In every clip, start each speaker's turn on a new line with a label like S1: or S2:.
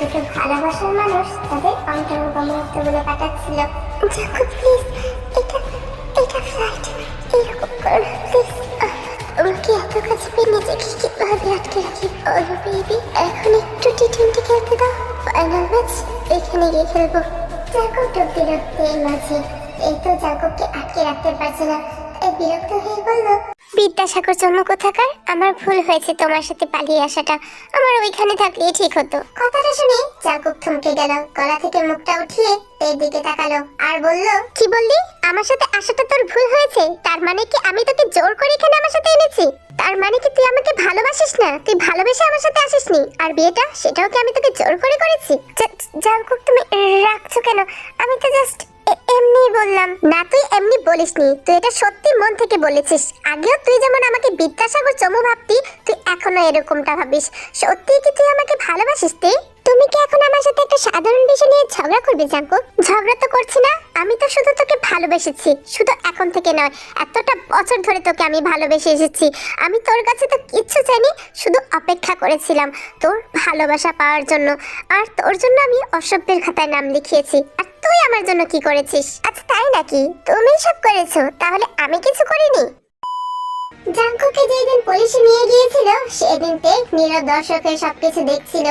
S1: দুটো ভালোবাসার মানুষ তাদের অন্তরঙ্গ মুহূর্তগুলো কাটাচ্ছিল জাকুব প্লিজ এটা এটা ফ্লাইট এরকম করো না প্লিজ আমাকে এত কাছে পেয়ে নিজেকে কীভাবে আটকে রাখি। বলো বেবি এখন একটু টি টোয়েন্টি খেলতে দাও ফাইনাল ম্যাচ এখানে গিয়ে খেলব। জাকুব ডুব দিল এর মাঝে। এই তো জাকুবকে আটকে রাখতে পারছে না। তাই বিরক্ত হয়ে বলল বিদ্যাসাগর জন্ম কোথাকার? আমার ভুল হয়েছে তোমার সাথে পালিয়ে আসাটা। আমার ওইখানে থাকলেই ঠিক হতো। কথাটা শুনে জাকুব থমকে গেল। গলা থেকে মুখটা উঠিয়ে এর দিকে তাকালো আর বলল, কি বললি? আমার সাথে আসাটা তোর ভুল হয়েছে। তার মানে কি আমি তোকে জোর করে এখানে আমার সাথে এনেছি? তার মানে কি তুই আমাকে ভালোবাসিস না? তুই ভালোবেসে আমার সাথে আসিসনি? আর বিয়েটা? সেটাও কি আমি তোকে জোর করে করেছি? জাকুব তুমি রাখছো কেন? আমি তো জাস্ট এমনি বললাম। না, তুই এমনি বলিসনি। তুই এটা সত্যি মন থেকে বলেছিস। আগেও তুই যেমন আমাকে বিদ্যাসাগর চমু ভাবতি, তুই এখনও এরকমটা ভাবিস। সত্যি কি তুই আমাকে ভালোবাসিস তুই তুমি কি এখন আমার সাথে একটা সাধারণ বিষয় নিয়ে ঝগড়া করবে, জাঙ্কু? ঝগড়া তো করছি না, আমি তো শুধু তোকে ভালোবেসেছি। শুধু এখন থেকে নয়, এতটা বছর ধরে তোকে আমি ভালোবেসে এসেছি। আমি তোর কাছে তো কিচ্ছু চাইনি, শুধু অপেক্ষা করেছিলাম তোর ভালোবাসা পাওয়ার জন্য। আর তোর জন্য আমি অসভ্যের খাতায় নাম লিখিয়েছি। আর তুই আমার জন্য কি করেছিস? আচ্ছা তাই নাকি? তুমি সব করেছ, তাহলে আমি কিছু করিনি। জাঙ্কুকে যেদিন পুলিশে নিয়ে গিয়েছিল, সেদিন টেক নীরব দর্শকের সবকিছু দেখছিল।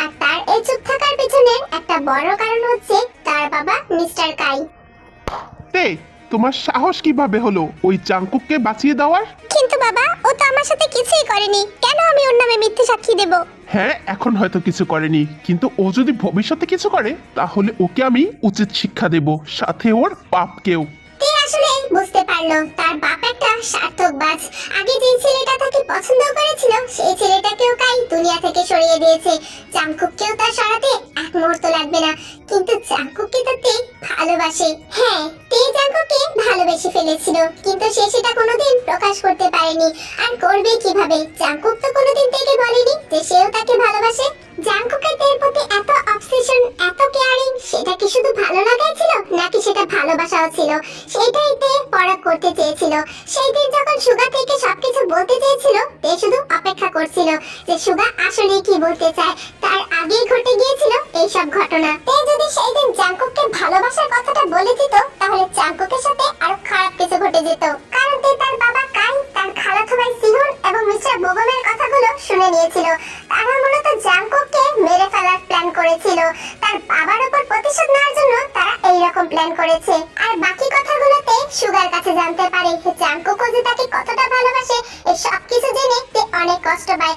S1: আর তার এই চুপ থাকার পেছনে একটা বড় কারণ হচ্ছে তার বাবা মিস্টার কাই।
S2: তোমার সাহস কীভাবে হলো? ওই চাঙ্কুককে বাঁচিয়ে দেওয়ার?
S1: কিন্তু বাবা ও তো আমার সাথে কিছুই করেনি। কেন আমি ওর নামে মিথ্যে সাক্ষী দেব?
S2: হ্যাঁ এখন হয়তো কিছু করেনি। কিন্তু ও যদি ভবিষ্যতে কিছু করে তাহলে ওকে আমি উচিত শিক্ষা দেব সাথে ওর বাপকেও।
S1: তে আসলে? বুঝতে পারল। তার বাপ একটা সার্থকবাজ আগে যে ছেলেটা তাকে পছন্দ করেছিল সেই ছেলেটাকেও কাই দুনিয়া থেকে সরিয়ে দিয়েছে। জাংকুককেও তার মুহূর্ত লাগবে না। কিন্তু জাংকুককে তো তে ভালোবাসে। হ্যাঁ তে জাংকুককে ভালোবেসে ফেলেছিল। কিন্তু সে সেটা কোনোদিন প্রকাশ করতে পারেনি। আর করবে কীভাবে? জাংকুক তো কোনোদিন থেকে বলেনি যে সেও তাকে ভালোবাসে। জাংকুকের তের প্রতি এত অবসেশন এত কেয়ারিং সেটা কি শুধু ভালো লাগাই ছিল, নাকি সেটা ভালোবাসাও ছিল? সেটাই তে পরাগ করতে চেয়েছিল। সেই দিন যখন সুগা থেকে সবকিছু বলতে চেয়েছিল, তে শুধু অপেক্ষা করছিল যে সুগা আসলে কি বলতে চায়। আগেই ঘটে গিয়েছিল এই সব ঘটনা। তে যদি সেই দিন জাংকুককে ভালোবাসার কথাটা বলে দিত, তাহলে জাংকুকের সাথে আরও খারাপ কিছু ঘটে যেত। কারণ তে তার বাবা কাই তার খালাতো ভাই সিহুন এবং মিস্টার বোগমের কথাগুলো শুনে নিয়েছিল। তারা মূলত জাংকুককে মেরে ফেলার প্ল্যান করেছিল। তার বাবার উপর প্রতিশোধ নেওয়ার জন্য তারা এই রকম প্ল্যান করেছে। আর বাকি কথাগুলোতে সুগার কাছে জানতে পারে জাংকুকও যে তাকে কতটা ভালোবাসে এই সব কিছু জেনে তে অনেক কষ্ট পায়।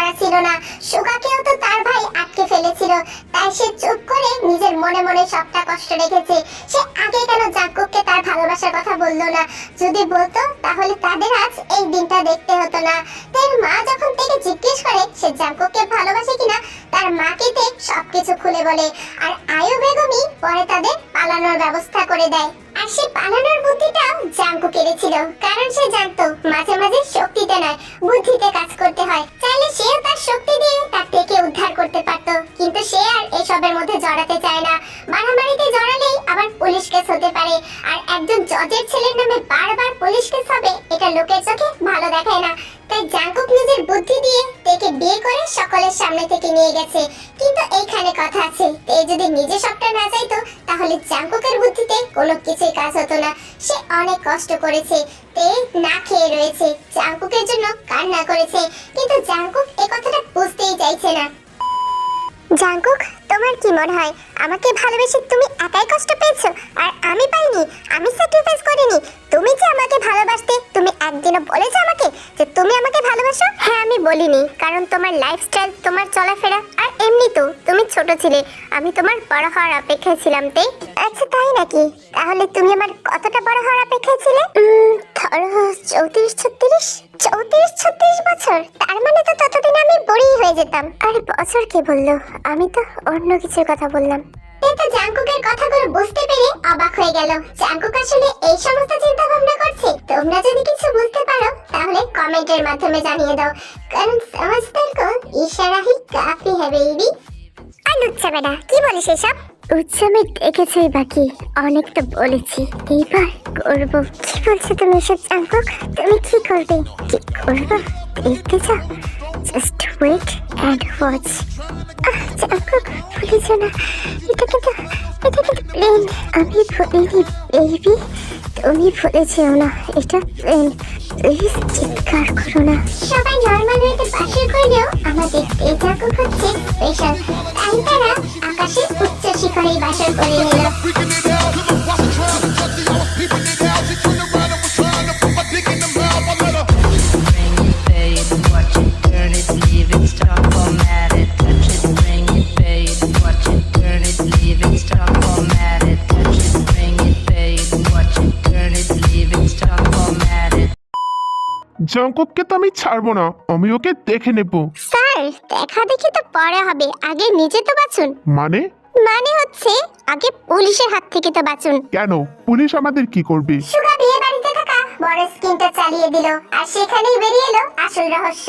S1: করার ছিল না। সুগাকেও তো তার ভাই আটকে ফেলেছিল। তাই সে চুপ করে নিজের মনে মনে সবটা কষ্ট রেখেছে। সে আগে কেন জাংকুককে তার ভালোবাসার কথা বলল না? যদি বলতো, তাহলে তাদের আজ এই দিনটা দেখতে হতো না। তার মা যখন থেকে জিজ্ঞেস করে সে জাংকুককে ভালোবাসে কিনা, তার মাকে দেখ সবকিছু খুলে বলে। আর আয়ু বেগমই পরে তাদের পালানোর ব্যবস্থা করে দেয়। আর সে পালানোর বুদ্ধিটাও জাঙ্কু কেড়েছিল। কারণ সে জানতো, মাঝে মাঝে শক্তিতে নয়, বুদ্ধিতে কাজ করতে হয়। চাইলে সেও তার শক্তি দিয়ে তার থেকে উদ্ধার করতে পারতো। কিন্তু সে আর এসবের মধ্যে জড়াতে চায় না। মারামারিতে জড়ালেই আবার পুলিশ কেস হতে পারে। আর একজন জজের ছেলের নামে বারবার পুলিশ কেস হবে এটা লোকের চোখে ভালো দেখায় না। তাই জাঙ্কুক নিজের বুদ্ধি দিয়ে তেকে সকলের সামনে থেকে নিয়ে গেছে। কিন্তু এইখানে কথা আছে, তে যদি নিজে সবটা না চাইতো তাহলে জাঙ্কুকের বুদ্ধিতে কোনো কিছুই কাজ হতো না। সে অনেক কষ্ট করেছে, তে না খেয়ে রয়েছে, জাঙ্কুকের জন্য কান্না করেছে। কিন্তু জাঙ্কুক এ কথাটা বুঝতেই চাইছে না। জাঙ্কুক, তোমার কি মনে হয়? আমাকে ভালোবেসে তুমি একাই কষ্ট পেয়েছ? আর আমি পাইনি, আমি স্যাক্রিফাইস করিনি। তুমি যে আমাকে ভালোবাসতে বলেছ আমাকে যে তুমি আমাকে ভালোবাসো? হ্যাঁ আমি বলিনি কারণ তোমার লাইফস্টাইল তোমার চলাফেরা আর এমনি তো তুমি ছোট ছিলে আমি তোমার বড় হওয়ার অপেক্ষায় ছিলাম তাই? আচ্ছা তাই নাকি? তাহলে তুমি আমার কতটা বড় হওয়ার অপেক্ষায় ছিলে? ধরো চৌত্রিশ ছত্রিশ? চৌত্রিশ ছত্রিশ বছর? তার মানে তো ততদিন আমি বড়ই হয়ে যেতাম। আরে বছর কে বলল? আমি তো অন্য কিছুর কথা বললাম। কিন্তু জাঙ্কুকের কথাগুলো বুঝতে পেরে অবাক হয়ে গেল। জাঙ্কুক আসলে এই সমস্ত চিন্তা ভাবনা করছে। তোমরা যদি কিছু কমেন্টের মাধ্যমে জানিয়ে দাও। কারণ কো ইশারা হি কাফি है বেবি আর লুচ্ছা বেটা কি বলিস এসব? উৎসবে দেখেছই বাকি অনেক তো বলেছি। এইবার করব। কি বলছো তুমি এসব জাঙ্কুক তুমি কি করবে? কি করব? দেখতে চাও। Just wait and watch Jungkook ভুলেছ না। এটা কিন্তু এটা কিন্তু প্লেন আমি ভুলিনি বেবি তুমি ভুলেছেও না। এটা প্লেন প্লিজ চিৎকার করো না। সবাই নর্মাল ওয়েতে পাশে করলেও আমাদের জাঙ্কুক হচ্ছে স্পেশাল তাই তারা আকাশের উচ্চ শিখরেই বাসন করে নিল।
S2: জঙ্কককে তো আমি ছাড়বো না আমি ওকে দেখে নেব।
S1: স্যার দেখা দেখি তো পরে হবে আগে নিজে তো বাঁচুন।
S2: মানে?
S1: মানে হচ্ছে আগে পুলিশের হাত থেকে তো বাঁচুন।
S2: কেন? পুলিশ আমাদের কি করবে?
S1: সুগা বিয়ে বাড়িতে থাকা বড় স্কিনটা চালিয়ে দিল আর সেখানেই বেরিয়ে এলো আসল রহস্য।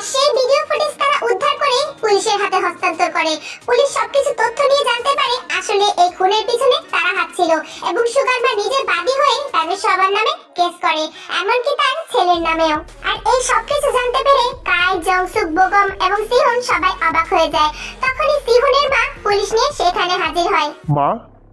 S1: আর সেই ভিডিও ফুটেজ তারা উদ্ধার করে পুলিশের হাতে হস্তান্তর করে। পুলিশ সবকিছু তথ্য নিয়ে জানতে পারে আসলে এই খুনের পিছনে তারা হাত ছিল এবং সুগার মা নিজের বাদী হয়ে তাদের সবার নামে কেস করে, এমনকি তার ছেলের নামেও। আর এই সবকিছু জানতে পেরে কাই জংসুক, বোগম এবং সিহন সবাই অবাক হয়ে যায়। তখনই সিহনের মা পুলিশ নিয়ে সেখানে হাজির হয়।
S2: মা?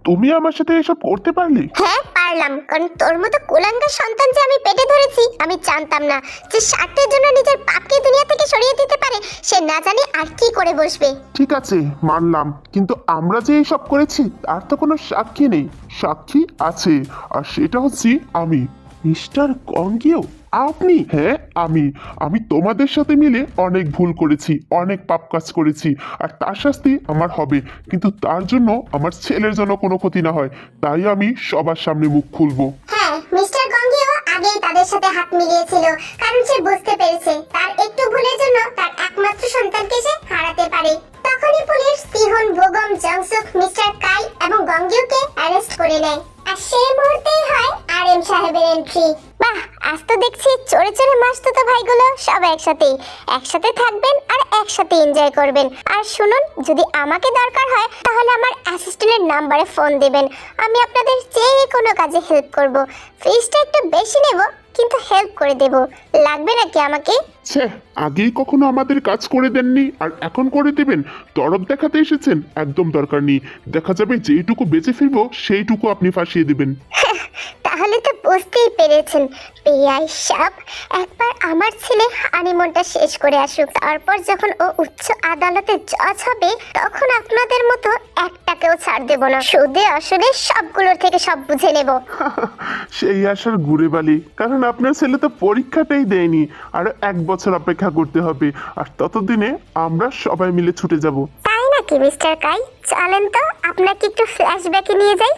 S2: তুমি আমার সাথে এসব করতে পারলে?
S1: হ্যাঁ পারলাম। কারণ তোর মতো কুলাঙ্গার সন্তান যে আমি পেটে ধরেছি আমি জানতাম না যে স্বার্থের জন্য নিজের বাপকে দুনিয়া থেকে সরিয়ে দিতে পারে সে না জানি আর কি করে বসবে।
S2: ঠিক আছে মানলাম। কিন্তু আমরা যে এসব করেছি তার তো কোনো সাক্ষী নেই। সাক্ষী আছে। আর সেটা হচ্ছে আমি। মিস্টার গঙ্গিও আপনি? হ্যাঁ আমি। আমি তোমাদের সাথে মিলে অনেক ভুল করেছি অনেক পাপ কাজ করেছি আর তার শাস্তি আমার হবে। কিন্তু তার জন্য আমার ছেলের জন্য কোনো ক্ষতি না হয়। তাই আমি সবার সামনে মুখ খুলবো।
S1: হ্যাঁ মিস্টার গঙ্গিও আগেই তাদের সাথে হাত মিলিয়েছিল কারণ সে বুঝতে পেরেছে তার একটু ভুলের জন্য তার একমাত্র সন্তানকে সে হারাতে পারে। তখনই পুলিশ সিহন বোগম জংসুক মিস্টার কাই এবং গঙ্গিওকে অ্যারেস্ট করে নেয়। আর সেই মুহূর্তেই হয় আর এম সাহেবের এন্ট্রি বাহ, আজ তো দেখছি চোরে চোরে মাসতো তো ভাইগুলো সব একসাথেই। একসাথে থাকবেন আর একসাথে এনজয় করবেন। আর শুনুন, যদি আমাকে দরকার হয়, তাহলে আমার অ্যাসিস্ট্যান্টের নাম্বারে ফোন দেবেন। আমি আপনাদের যে কোনো কাজে হেল্প করব। ফিসটা একটু বেশি নেব, কিন্তু হেল্প করে দেব। লাগবে নাকি আমাকে?
S2: ছে আগেই কখনো আমাদের কাজ করে দেননি আর এখন করে দেবেন। তরফ দেখাতে এসেছেন একদম দরকার নেই। দেখা যাবে যেইটুকু বেঁচে ফিরবো সেইটুকু আপনি ফাঁসিয়ে দেবেন।
S1: তাহলে তো বুঝতেই পেরেছেন। পেয়াই সাপ একবার আমার ছেলে হানিমুনটা শেষ করে আসুক। তারপর যখন ও উচ্চ আদালতে জজ হবে তখন আপনাদের মতো একটাকেও ছাড় দেব না। সুদে আসলে সবগুলোর থেকে সব বুঝে নেব।
S2: সেই আশার ঘুরে বালি কারণ আপনার ছেলে তো পরীক্ষাটাই দেয়নি। আর এক বছর অপেক্ষা করতে হবে। আর ততদিনে আমরা সবাই মিলে ছুটে যাব।
S1: তাই নাকি, মিস্টার কাই? চলেন তো, আপনাকে একটু ফ্ল্যাশব্যাকে নিয়ে যাই।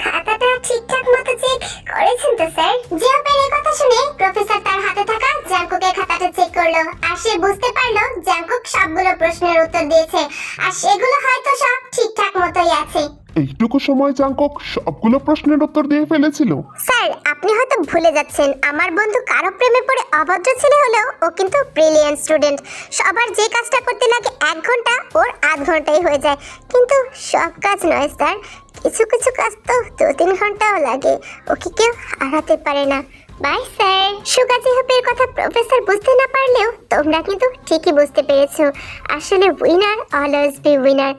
S1: খাতাটা ঠিকঠাক মতো চেক করেছেন তো, স্যার? জিওপের এই কথা শুনে প্রফেসর তার হাতে থাকা জাঙ্কুকের খাতাটা চেক করল। আর সে বুঝতে পারল জাঙ্কুক সবগুলো প্রশ্নের উত্তর দিয়েছে। আর সেগুলো হয়তো সব ঠিকঠাক মতোই আছে।
S2: এইটুকু সময় জাঙ্কক সবগুলো প্রশ্নের উত্তর দিয়ে ফেলেছিল।
S1: স্যার, আপনি হয়তো ভুলে যাচ্ছেন, আমার বন্ধু কারও প্রেমে পড়ে অভদ্র ছেলে হলেও ও কিন্তু ব্রিলিয়ান্ট স্টুডেন্ট সবার যে কাজটা করতে লাগে এক ঘণ্টা, ওর আধ ঘন্টাই হয়ে যায়। কিন্তু সব কাজ নয়, স্যার। কিছু কিছু কাজ তো দু তিন ঘন্টাও লাগে। ওকে কেউ হারাতে পারে না। By, sir. সুগাজি হোপের কথা প্রফেসর বুঝতে না পারলেও তোমরা কিন্তু ঠিকই বুঝতে পেরেছ। আসলে উইনার অলওয়েজ বি উইনার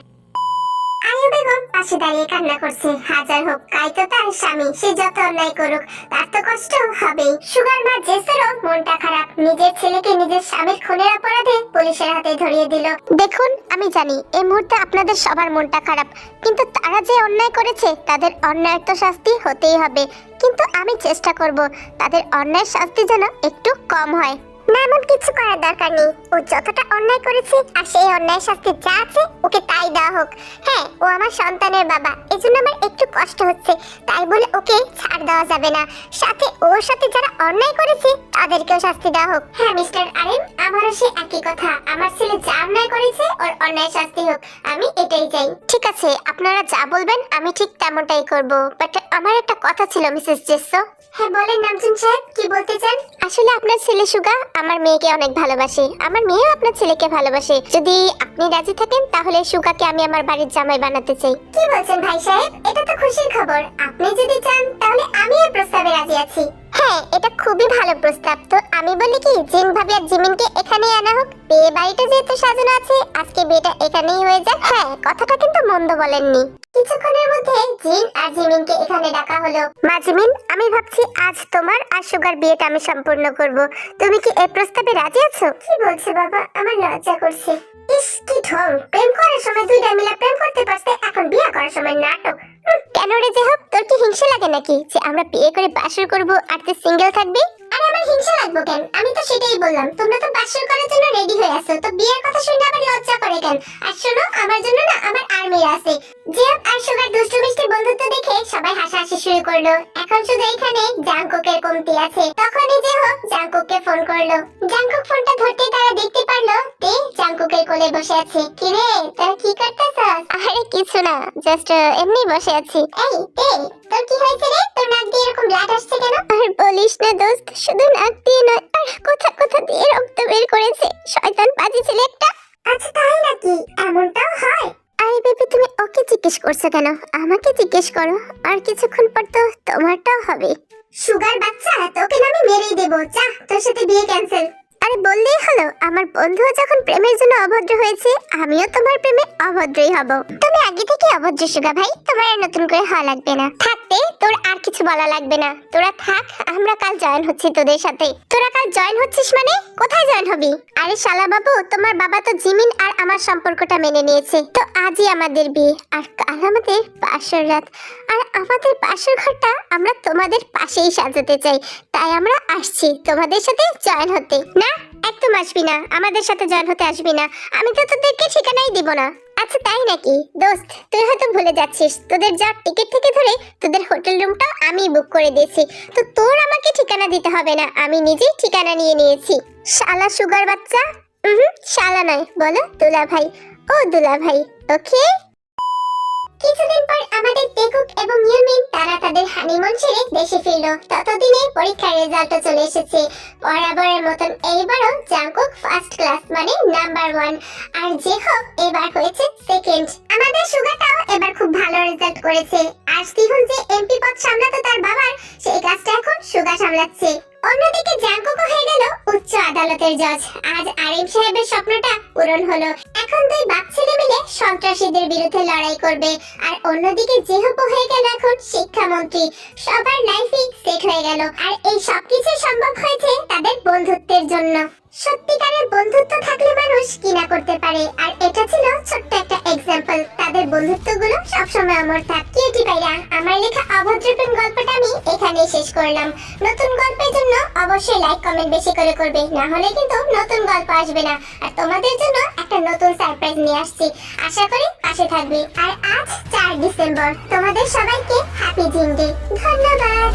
S1: আয়ু বেগম পাশে দাঁড়িয়ে কান্না করছে। হাজার হোক কাই তো তার স্বামী, সে যত অন্যায় করুক, তার তো কষ্ট হবেই। সুগার মা জেসেরও মনটা খারাপ। নিজের ছেলেকে নিজের স্বামীর খুনের অপরাধে পুলিশের হাতে ধরিয়ে দিল। দেখুন, আমি জানি, এই মুহূর্তে আপনাদের সবার মনটা খারাপ। কিন্তু তারা যে অন্যায় করেছে, তাদের অন্যায়ের তো শাস্তি হতেই হবে। কিন্তু আমি চেষ্টা করব, তাদের অন্যায় শাস্তি যেন একটু কম হয়। না এমন কিছু করার দরকার নেই। ও যতটা অন্যায় করেছে আর সেই অন্যায় শাস্তি যা আছে ওকে তাই দেওয়া হোক। হ্যাঁ ও আমার সন্তানের বাবা। এজন্য আমার একটু কষ্ট হচ্ছে। তাই বলে ওকে ছাড় দেওয়া যাবে না। সাথে ওর সাথে যারা অন্যায় করেছে তাদেরকেও শাস্তি দেওয়া হোক। হ্যাঁ মিস্টার আরেন আমারও সে একই কথা। আমার ছেলে যা অন্যায় করেছে ওর অন্যায় শাস্তি হোক। আমি এটাই চাই। ঠিক আছে আপনারা যা বলবেন আমি ঠিক তেমনটাই করব। বাট আমার একটা কথা ছিল মিসেস জেসো। হ্যাঁ বলেন নামজুন সাহেব কি বলতে চান? আসলে আপনার ছেলে সুগা আমার মেয়েকে অনেক ভালোবাসে। আমার মেয়েও আপনার ছেলেকে ভালোবাসে। যদি আপনি রাজি থাকেন তাহলে সুগাকে আমি আমার বাড়ির জামাই বানাতে চাই। কি বলছেন ভাই সাহেব? এটা তো খুশির খবর। আপনি যদি চান তাহলে আমি এই প্রস্তাবে রাজি আছি। হ্যাঁ এটা খুবই ভালো প্রস্তাব। তো আমি বলি কি জিন ভাবি আর জিমিনকে এখানে আনা হোক। বিয়ে বাড়িটা যেহেতু সাজানো আছে আজকে বিয়েটা এখানেই হয়ে যাক। হ্যাঁ কথাটা কিন্তু মন্দ বলেননি। কিছুক্ষণের মধ্যে জিন আর জিমিনকে এখানে ডাকা হলো। মা জিমিন আমি ভাবছি আজ তোমার আর সুগার বিয়েটা আমি সম্পূর্ণ করব। তুমি কি এই প্রস্তাবে রাজি আছো? কি বলছো বাবা? আমার লজ্জা করছে। ইস কি ঢং। প্রেম করার সময় দুইটা মিলে প্রেম করতে পারতে এখন বিয়ে করার সময় নাটক। কেন রে যে হোক তোর কি হিংসা লাগে নাকি যে আমরা বিয়ে করে বাসর করব আর তুই সিঙ্গেল থাকবি? আরে আমার হিংসা লাগবে কেন? আমি তো সেটাই বললাম। তোমরা তো বাসর করার জন্য রেডি হয়ে আছো। তো বিয়ের কথা শুনে আবার লজ্জা করে কেন? আর শোনো, আমার জন্য না আমার আর্মিরা আছে। জিয়াব আর সুগার দুষ্টু মিষ্টি বন্ধুত্ব দেখে সবাই হাসাহাসি শুরু করল। এখন শুধু এখানে জাংকুকের কমতি আছে। তখনই যে হোক, জাংকুককে ফোন করল। জাংকুক ফোনটা ধরতে তারা দেখতে পারল তে জাংকুকের কোলে বসে আছে। কি রে তোরা কি করতেছস? আরে কিছু না জাস্ট এমনি বসে আছি। এই তে তোর কি হয়েছে রে? তোর নাক দিয়ে এরকম ব্লাড আসছে কেন? আর বলিস না দোস্ত শুধু নাক দিয়ে নয়। আর কোথা কোথা দিয়ে রক্ত বের করেছে। শয়তান বাজে ছেলে একটা। আচ্ছা তাই নাকি? এমনটাও হয়। আরে বেবি তুমি ওকে জিজ্ঞেস করছ কেন? আমাকে জিজ্ঞেস করো। আর কিছুক্ষণ পর তো তোমারটাও হবে। সুগার বাচ্চা তোকে না আমি মেরেই দেবো। যা তোর সাথে বিয়ে ক্যান্সেল আরে বললেই হলো, আমার বন্ধু যখন প্রেমের জন্য অভদ্র হয়েছে, আমিও তোমার প্রেমে অভদ্রই হব। তুমি আগে থেকে অভদ্র সুগা ভাই, তোমার আর নতুন করে হওয়া লাগবে না। থাকতে তোর আর কিছু বলা লাগবে না। তোরা থাক, আমরা কাল জয়েন হচ্ছি তোদের সাথে। তোরা কাল জয়েন হচ্ছিস মানে? কোথায় জয়েন হবি? আরে শালা বাবু তোমার বাবা তো জিমিন আর আমার সম্পর্কটা মেনে নিয়েছে। তো আজই আমাদের বিয়ে, আর কাল আমাদের পাশের রাত। আর আমাদের বাসর ঘরটা আমরা তোমাদের পাশেই সাজাতে চাই। তাই আমরা আসছি তোমাদের সাথে জয়েন হতে। না একদম আসবি না। আমাদের সাথে জয়েন হতে আসবি না। আমি তো তোদেরকে ঠিকানাই দিব না। আচ্ছা তাই নাকি? দোস্ত, তুই হয়তো ভুলে যাচ্ছিস। তোদের যা টিকিট থেকে ধরে তোদের হোটেল রুমটা আমি বুক করে দিয়েছি। তো তোর আমাকে ঠিকানা দিতে হবে না। আমি নিজেই ঠিকানা নিয়ে নিয়েছি। শালা সুগার বাচ্চা? হুম শালা নয়। বলো দুলা ভাই ও দুলা ভাই ওকে? কিছুদিন পর আমাদের তেকুক এবং ইউমিন, তারা তাদের হানিমুন ছেড়ে দেশে ফিরলো। ততদিনে পরীক্ষার রেজাল্টও চলে এসেছে। বরাবরের মতন এইবারও জাংকুক ফার্স্ট ক্লাস মানে নাম্বার ওয়ান আর যে হোক, এবার হয়েছে সেকেন্ড আমাদের সুগাটাও এবার খুব ভালো রেজাল্ট করেছে। আর সিহুন যে এমপি পদ সামলাতো তার বাবার, সেই কাজটা এখন সুগা সামলাচ্ছে। অন্যদিকে জাংকুকও হয়ে গেল উচ্চ আদালতের জজ। আজ আরিফ সাহেবের স্বপ্নটা পূরণ হলো। এখন দুই বাপ ছেলে মিলে সন্ত্রাসীদের বিরুদ্ধে লড়াই করবে। আর অন্যদিকে জেহপ হয়ে গেল এখন শিক্ষামন্ত্রী। সবার লাইফই সেট হয়ে গেল। আর এই সবকিছু সম্ভব হয়েছে তাদের বন্ধুত্বের জন্য। সত্যিকারের বন্ধুত্ব থাকলে মানুষ কি না করতে পারে। আর এটা ছিল ছোট্ট একটা এক্সাম্পল বন্ধুত্বগুলো সবসময় অমর থাক কিউটি পাইরা আমার লেখা অভদ্রপ্রেম গল্পটা আমি এখানেই শেষ করলাম। নতুন গল্পের জন্য অবশ্যই লাইক কমেন্ট বেশি করে করবে। না হলে কিন্তু নতুন গল্প আসবে না। আর তোমাদের জন্য একটা নতুন সারপ্রাইজ নিয়ে আসছি। আশা করি পাশে থাকবে। আর আজ চার ডিসেম্বর। তোমাদের সবাইকে হ্যাপি জিন ধন্যবাদ।